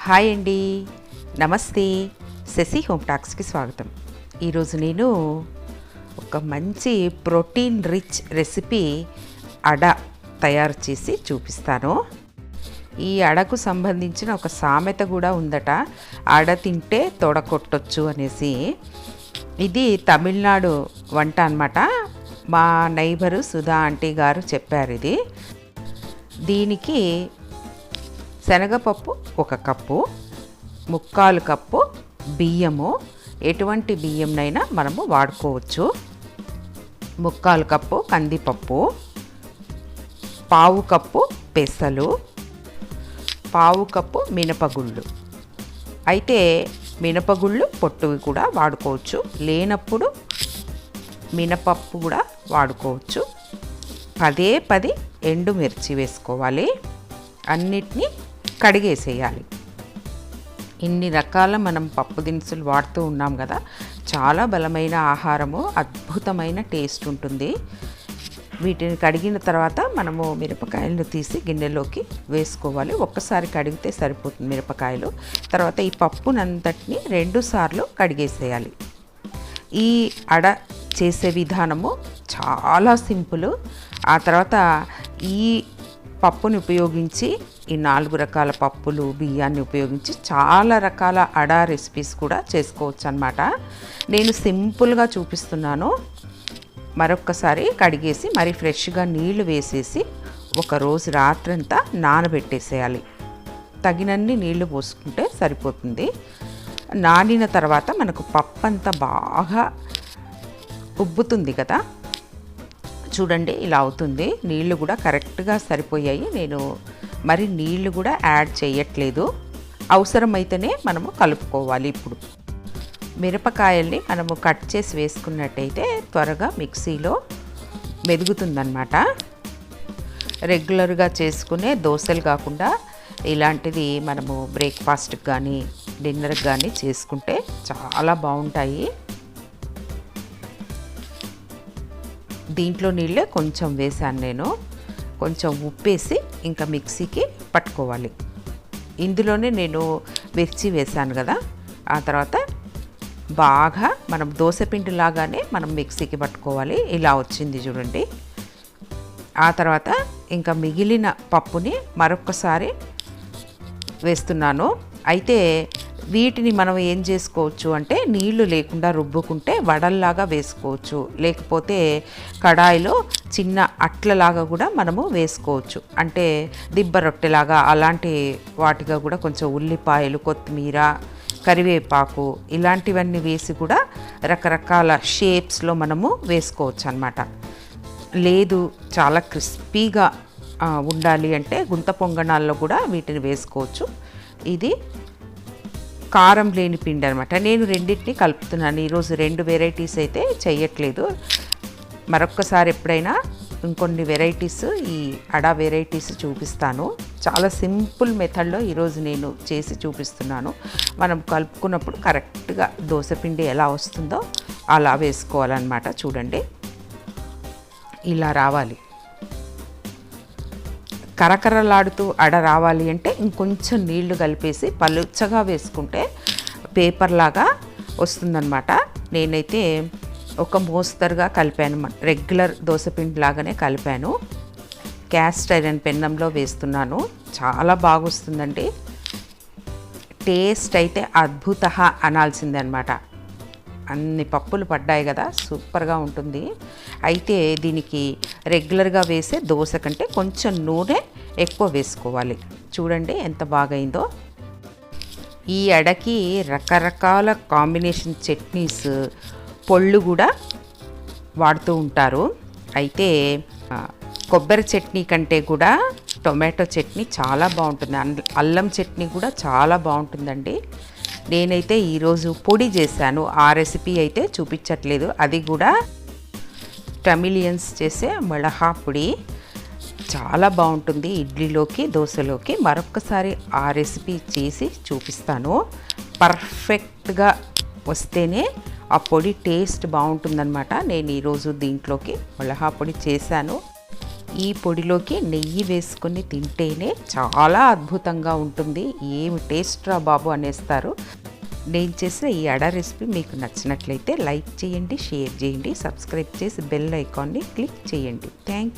Hi అండి. నమస్తే. Shashi home టాక్స్కి స్వాగతం. ఈరోజు నేను ఒక మంచి ప్రోటీన్ రిచ్ రెసిపీ అడ తయారు చేసి చూపిస్తాను. ఈ అడకు సంబంధించిన ఒక సామెత కూడా ఉందట. అడ తింటే తొడ కొట్టొచ్చు అనేసి. ఇది తమిళనాడు వంట అన్నమాట. మా నైబరు సుధా ఆంటీ గారు చెప్పారు ఇది. దీనికి శనగపప్పు ఒక కప్పు ముక్కాలు కప్పు బియ్యము. ఎటువంటి బియ్యంనైనా మనము వాడుకోవచ్చు. ముక్కాలు కప్పు కందిపప్పు. పావు కప్పు పెసలు. పావు కప్పు మినపగుళ్ళు. అయితే మినపగుళ్ళు పొట్టువి కూడా వాడుకోవచ్చు. లేనప్పుడు మినపప్పు కూడా వాడుకోవచ్చు. పదే పది ఎండుమిర్చి వేసుకోవాలి. అన్నిటినీ కడిగేసేయాలి. ఇన్ని రకాల మనం పప్పు దినుసులు వాడుతూ ఉన్నాం కదా చాలా బలమైన ఆహారము అద్భుతమైన టేస్ట్ ఉంటుంది. వీటిని కడిగిన తర్వాత మనము మిరపకాయలను తీసి గిన్నెలోకి వేసుకోవాలి. ఒక్కసారి కడిగితే సరిపోతుంది మిరపకాయలు. తర్వాత ఈ పప్పునంతటిని రెండు సార్లు కడిగేసేయాలి. ఈ అడ చేసే విధానము చాలా సింపుల్. ఆ తర్వాత ఈ పప్పుని ఉపయోగించి ఈ నాలుగు రకాల పప్పులు బియ్యాన్ని ఉపయోగించి చాలా రకాల అడా రెసిపీస్ కూడా చేసుకోవచ్చు అనమాట నేను సింపుల్గా చూపిస్తున్నాను. మరొక్కసారి కడిగేసి మరి ఫ్రెష్గా నీళ్ళు వేసేసి ఒక రోజు రాత్రంతా నానబెట్టేసేయాలి. తగినన్ని నీళ్ళు పోసుకుంటే సరిపోతుంది. నానిన తర్వాత మనకు పప్పు అంతా బాగా ఉబ్బుతుంది కదా. చూడండి ఇలా అవుతుంది. నీళ్ళు కూడా కరెక్ట్గా సరిపోయాయి. నేను మరి నీళ్ళు కూడా యాడ్ చేయట్లేదు. అవసరమైతేనే మనము కలుపుకోవాలి ఇప్పుడు. మిరపకాయల్ని మనము కట్ చేసి వేసుకున్నట్టయితే త్వరగా మిక్సీలో మెదుగుతుందన్నమాట. రెగ్యులర్గా చేసుకునే దోశలు కాకుండా ఇలాంటిది మనము బ్రేక్ఫాస్ట్కి కానీ డిన్నర్కి కానీ చేసుకుంటే చాలా బాగుంటాయి. దీంట్లో నీళ్ళే కొంచెం వేసాను నేను. కొంచెం ఉప్పేసి ఇంకా మిక్సీకి పట్టుకోవాలి. ఇందులోనే నేను మిర్చి వేసాను కదా. ఆ తర్వాత బాగా మనం దోశపిండి లాగానే మనం మిక్సీకి పట్టుకోవాలి. ఇలా వచ్చింది చూడండి. ఆ తర్వాత ఇంకా మిగిలిన పప్పుని మరొకసారి వేస్తున్నాను. అయితే వీటిని మనం ఏం చేసుకోవచ్చు అంటే నీళ్ళు లేకుండా రుబ్బుకుంటే వడల్లాగా వేసుకోవచ్చు. లేకపోతే కడాయిలో చిన్న అట్లలాగా కూడా మనము వేసుకోవచ్చు. అంటే దిబ్బ రొట్టెలాగా అలాంటి వాటిగా కూడా కొంచెం ఉల్లిపాయలు కొత్తిమీర కరివేపాకు ఇలాంటివన్నీ వేసి కూడా రకరకాల షేప్స్లో మనము వేసుకోవచ్చు అనమాట లేదు చాలా క్రిస్పీగా ఉండాలి అంటే గుంత పొంగణాల్లో కూడా వీటిని వేసుకోవచ్చు. ఇది కారం లేని పిండి అనమాట నేను రెండింటిని కలుపుతున్నాను. ఈరోజు రెండు వెరైటీస్ అయితే చేయట్లేదు మరొక్కసారి ఎప్పుడైనా ఇంకొన్ని వెరైటీస్ ఈ అడా వెరైటీస్ చూపిస్తాను. చాలా సింపుల్ మెథడ్లో ఈరోజు నేను చేసి చూపిస్తున్నాను. మనం కలుపుకున్నప్పుడు కరెక్ట్గా దోశపిండి ఎలా వస్తుందో అలా వేసుకోవాలన్నమాట. చూడండి. ఇలా రావాలి. కరకరలాడుతూ అడ రావాలి అంటే ఇంకొంచెం నీళ్ళు కలిపేసి పలుచగా వేసుకుంటే పేపర్ లాగా వస్తుందన్నమాట. నేనైతే ఒక మోస్తరుగా కలిపాను రెగ్యులర్ దోశపిండి లాగానే కలిపాను. క్యాస్ట్ ఐరన్ పెన్నంలో వేస్తున్నాను. చాలా బాగా వస్తుందండి టేస్ట్ అయితే అద్భుత అనాల్సిందనమాట అన్ని పప్పులు పడ్డాయి కదా సూపర్గా ఉంటుంది. అయితే దీనికి రెగ్యులర్గా వేసే దోశ కంటే కొంచెం నూనె ఎక్కువ వేసుకోవాలి. చూడండి ఎంత బాగైందో. ఈ అడకి రకరకాల కాంబినేషన్ చట్నీస్ పొళ్ళు కూడా వాడుతూ ఉంటారు. అయితే కొబ్బరి చట్నీ కంటే కూడా టొమాటో చట్నీ చాలా బాగుంటుంది. అల్లం చట్నీ కూడా చాలా బాగుంటుందండి. నేనైతే ఈరోజు పొడి చేశాను. ఆ రెసిపీ అయితే చూపించట్లేదు. అది కూడా టమిలియన్స్ చేసే మిళహా పొడి. చాలా బాగుంటుంది ఇడ్లీలోకి దోశలోకి. మరొకసారి ఆ రెసిపీ చేసి చూపిస్తాను. పర్ఫెక్ట్గా వస్తేనే ఆ పొడి టేస్ట్ బాగుంటుందన్నమాట. నేను ఈరోజు దీంట్లోకి మిళహా పొడి చేశాను. ఈ పొడిలోకి నెయ్యి వేసుకొని తింటేనే చాలా అద్భుతంగా ఉంటుంది. ఏమి టేస్ట్ రా బాబు అనేస్తారు. నేను చేసిన ఈ అడ రెసిపీ మీకు నచ్చినట్లయితే లైక్ చేయండి షేర్ చేయండి సబ్స్క్రైబ్ చేసి బెల్ ఐకాన్ని క్లిక్ చేయండి. థ్యాంక్